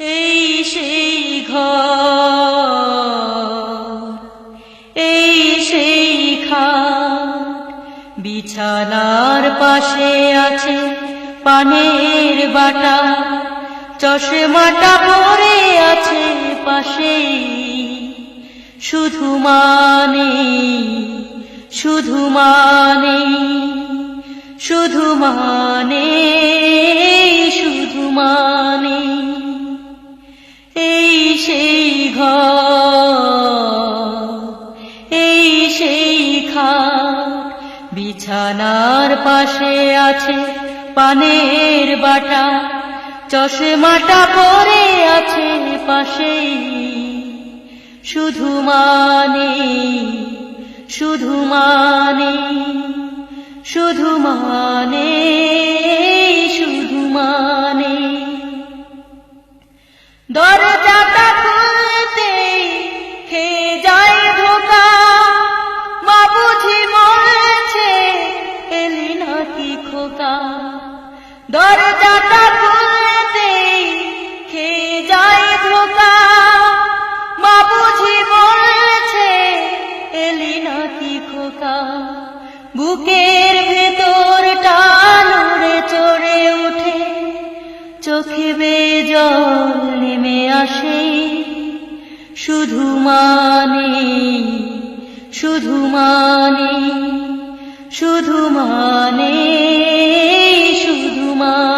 এই সেই ঘর, এই সেই বিছানার পাশে আছে পানের বাটা, চশমাটা পরে আছে পাশেই। শুধু মানে শুধু মানে শুধু মানে শুধু মানে এই সেই খাট বিছানার পাশে আছে পানের বাটা, চশমাটা পরে আছে পাশেই। শুধু মানে শুধু মানে শুধু মানে শুধু মানে দরজাটা বুকের ভেতর টানুরে চড়ে উঠে চোখে বেজল নেমে আসে। শুধু মানে শুধু মানে শুধু মানে শুধু মানে।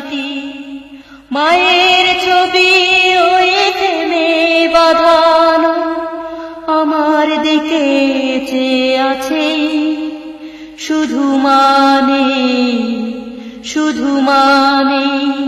স্মৃতি মায়ের ছবি ওই থেমে বাঁধানো আমার দিকে চেয়ে আছে শুধু মানে শুধু মানে।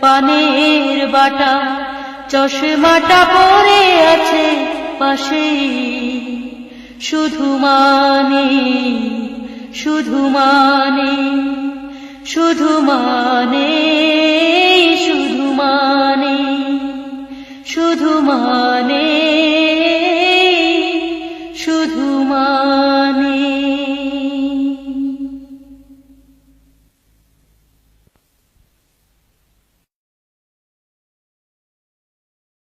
পানের বাটা, চশমাটা পরে আছে পাশে শুধু মানে শুধু মানে শুধু মানে শুধু মানে শুধু মানে।